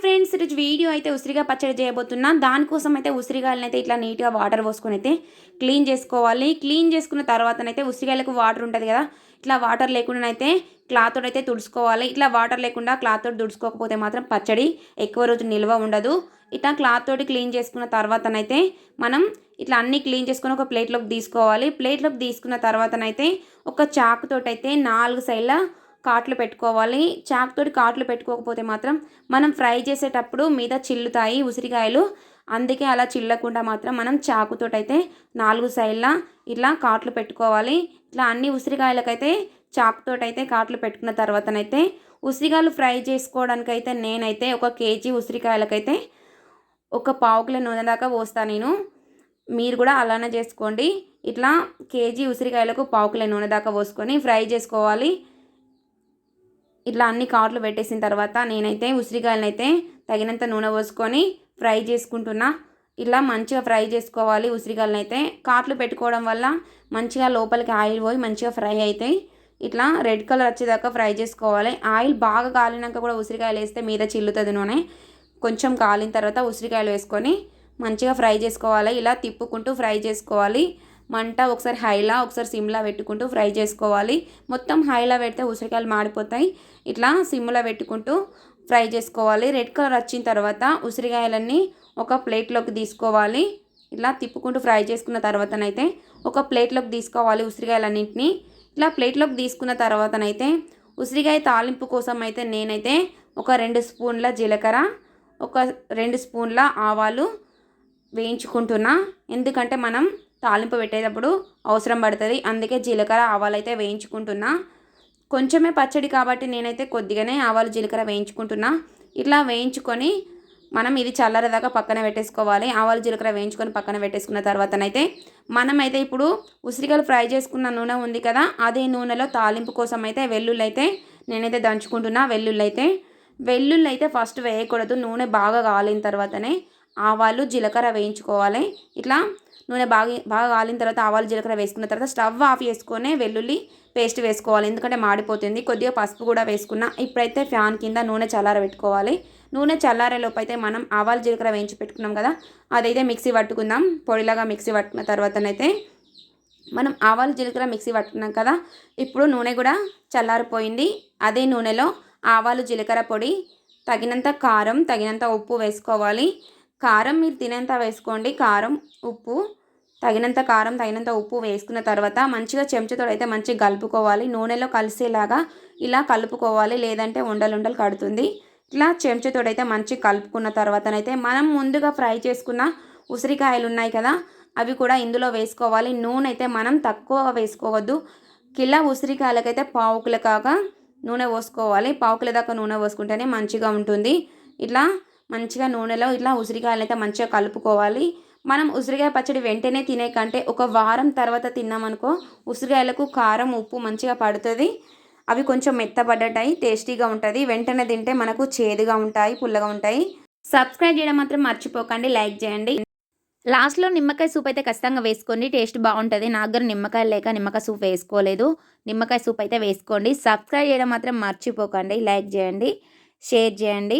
Friends ఈరోజు video అయితే ఉసిరిగా పచ్చడి చేయబోతున్నా. దానికోసం అయితే ఉసిరిగాయలను అయితే ఇట్లా నీట్గా వాటర్ పోసుకొని అయితే క్లీన్ చేసుకోవాలి. క్లీన్ చేసుకున్న తర్వాతనైతే ఉసిరిగాయలకు వాటర్ ఉంటుంది కదా ఇట్లా వాటర్ లేకుండా అయితే క్లాత్ తోటి అయితే తుడుచుకోవాలి. ఇట్లా వాటర్ లేకుండా క్లాత్ తోటి తుడుచుకోకపోతే మాత్రం పచ్చడి ఎక్కువ రోజు నిల్వ ఉండదు. ఇట్లా క్లాత్ తోటి క్లీన్ చేసుకున్న తర్వాతనైతే మనం ఇట్లా అన్నీ క్లీన్ చేసుకొని ఒక ప్లేట్లోకి తీసుకోవాలి. ప్లేట్లోకి తీసుకున్న తర్వాతనైతే ఒక చాకుతోటి అయితే నాలుగు సైడ్ల కాట్లు పెట్టుకోవాలి. చాకుతోటి కాట్లు పెట్టుకోకపోతే మాత్రం మనం ఫ్రై చేసేటప్పుడు మీద చిల్లుతాయి ఉసిరికాయలు. అందుకే అలా చిల్లకుండా మాత్రం మనం చాకుతోటైతే నాలుగు సైడ్ల ఇట్లా కాట్లు పెట్టుకోవాలి. ఇట్లా అన్ని ఉసిరికాయలకైతే చాకుతోటి అయితే కాట్లు పెట్టుకున్న తర్వాతనైతే ఉసిరికాయలు ఫ్రై చేసుకోవడానికైతే నేనైతే ఒక కేజీ ఉసిరికాయలకైతే ఒక పావు కిలో నూనె దాకా పోస్తాను నేను. మీరు కూడా అలానే చేసుకోండి. ఇట్లా కేజీ ఉసిరికాయలకు పావు కిలో నూనె దాకా పోసుకొని ఫ్రై చేసుకోవాలి. ఇట్లా అన్ని కార్లు పెట్టేసిన తర్వాత నేనైతే ఉసిరికాయలనైతే తగినంత నూనె పోసుకొని ఫ్రై చేసుకుంటున్నా. ఇలా మంచిగా ఫ్రై చేసుకోవాలి ఉసిరికాయలనైతే కాట్లు పెట్టుకోవడం వల్ల మంచిగా లోపలికి ఆయిల్ పోయి మంచిగా ఫ్రై అవుతాయి ఇట్లా రెడ్ కలర్ వచ్చేదాకా ఫ్రై చేసుకోవాలి. ఆయిల్ బాగా కాలినాక కూడా ఉసిరికాయలు వేస్తే మీద చిల్లుతుంది నూనె. కొంచెం కాలిన తర్వాత ఉసిరికాయలు వేసుకొని మంచిగా ఫ్రై చేసుకోవాలి. ఇలా తిప్పుకుంటూ ఫ్రై చేసుకోవాలి. మంట ఒకసారి హైలా ఒకసారి సిమ్లా పెట్టుకుంటూ ఫ్రై చేసుకోవాలి. మొత్తం హైలా పెడితే ఉసిరికాయలు మాడిపోతాయి. ఇట్లా సిమ్లో పెట్టుకుంటూ ఫ్రై చేసుకోవాలి. రెడ్ కలర్ వచ్చిన తర్వాత ఉసిరికాయలన్నీ ఒక ప్లేట్లోకి తీసుకోవాలి. ఇట్లా తిప్పుకుంటూ ఫ్రై చేసుకున్న తర్వాతనైతే ఒక ప్లేట్లోకి తీసుకోవాలి ఉసిరికాయలన్నింటినీ. ఇట్లా ప్లేట్లోకి తీసుకున్న తర్వాతనైతే ఉసిరికాయ తాలింపు కోసం అయితే నేనైతే ఒక రెండు స్పూన్ల జీలకర్ర ఒక రెండు స్పూన్ల ఆవాలు వేయించుకుంటున్నా. ఎందుకంటే మనం తాలింపు పెట్టేటప్పుడు అవసరం పడుతుంది. అందుకే జీలకర్ర ఆవాలు అయితే వేయించుకుంటున్నా. కొంచెమే పచ్చడి కాబట్టి నేనైతే కొద్దిగానే ఆవాలు జీలకర్ర వేయించుకుంటున్నా. ఇట్లా వేయించుకొని మనం ఇది చల్లరదాకా పక్కన పెట్టేసుకోవాలి. ఆవాలు జీలకర్ర వేయించుకొని పక్కన పెట్టేసుకున్న తర్వాతనైతే మనమైతే ఇప్పుడు ఉసిరికాయలు ఫ్రై చేసుకున్న నూనె ఉంది కదా అదే నూనెలో తాలింపు కోసం అయితే వెల్లుల్లి అయితే నేనైతే దంచుకుంటున్నా. వెల్లుల్లి అయితే వెల్లుల్లి అయితే ఫస్ట్ వేయకూడదు. నూనె బాగా కాలిన తర్వాతనే ఆవాలు జీలకర్ర వేయించుకోవాలి. ఇట్లా నూనె బాగా బాగా కాలిన తర్వాత ఆవాలు జీలకర్ర వేసుకున్న తర్వాత స్టవ్ ఆఫ్ చేసుకొని వెల్లుల్లి పేస్ట్ వేసుకోవాలి. ఎందుకంటే మాడిపోతుంది. కొద్దిగా పసుపు కూడా వేసుకున్నా ఇప్పుడైతే ఫ్యాన్ కింద నూనె చల్లారబెట్టుకోవాలి. నూనె చల్లారేలోపు అయితే మనం ఆవాలు జీలకర్ర వేయించి పెట్టుకున్నాం కదా అదైతే మిక్సీ పట్టుకుందాం. పొడిలాగా మిక్సీ పట్టుకున్న తర్వాతనైతే మనం ఆవాలు జీలకర్ర మిక్సీ పట్టుకున్నాం కదా ఇప్పుడు నూనె కూడా చల్లారిపోయింది. అదే నూనెలో ఆవాలు జీలకర్ర పొడి తగినంత కారం తగినంత ఉప్పు వేసుకోవాలి. కారం మీరు తినేంత వేసుకోండి. కారం ఉప్పు తగినంత కారం తగినంత ఉప్పు వేసుకున్న తర్వాత మంచిగా చెంచాతో అయితే మంచిగా కలుపుకోవాలి. నూనెలో కలిసేలాగా ఇలా కలుపుకోవాలి. లేదంటే ఉండలుండలు ఉండలు కడుతుంది. ఇట్లా చెంచాతో అయితే మంచిగా కలుపుకున్న తర్వాతనైతే మనం ముందుగా ఫ్రై చేసుకున్న ఉసిరికాయలు ఉన్నాయి కదా అవి కూడా ఇందులో వేసుకోవాలి. నూనె అయితే మనం తక్కువ వేసుకోవద్దు. కిలో ఉసిరికాయలకైతే పావుకుల కాగా నూనె పోసుకోవాలి. పావుకుల దాకా నూనె పోసుకుంటేనే మంచిగా ఉంటుంది. ఇట్లా మంచిగా నూనెలో ఇట్లా ఉసిరికాయలు అయితే మంచిగా కలుపుకోవాలి. మనం ఉసిరికాయ పచ్చడి వెంటనే తినే కంటే ఒక వారం తర్వాత తిన్నామనుకో ఉసిరికాయలకు కారం ఉప్పు మంచిగా పడుతుంది. అవి కొంచెం మెత్తబడ్డటాయి టేస్టీగా ఉంటుంది. వెంటనే తింటే మనకు చేదుగా ఉంటాయి పుల్లగా ఉంటాయి. సబ్స్క్రైబ్ చేయడం మాత్రం మర్చిపోకండి లైక్ చేయండి. లాస్ట్లో నిమ్మకాయ సూప్ అయితే ఖచ్చితంగా వేసుకోండి. టేస్ట్ బాగుంటుంది. నా దగ్గర నిమ్మకాయ లేక నిమ్మకాయ సూప్ వేసుకోలేదు. నిమ్మకాయ సూప్ అయితే వేసుకోండి. సబ్స్క్రైబ్ చేయడం మాత్రం మర్చిపోకండి లైక్ చేయండి షేర్ చేయండి.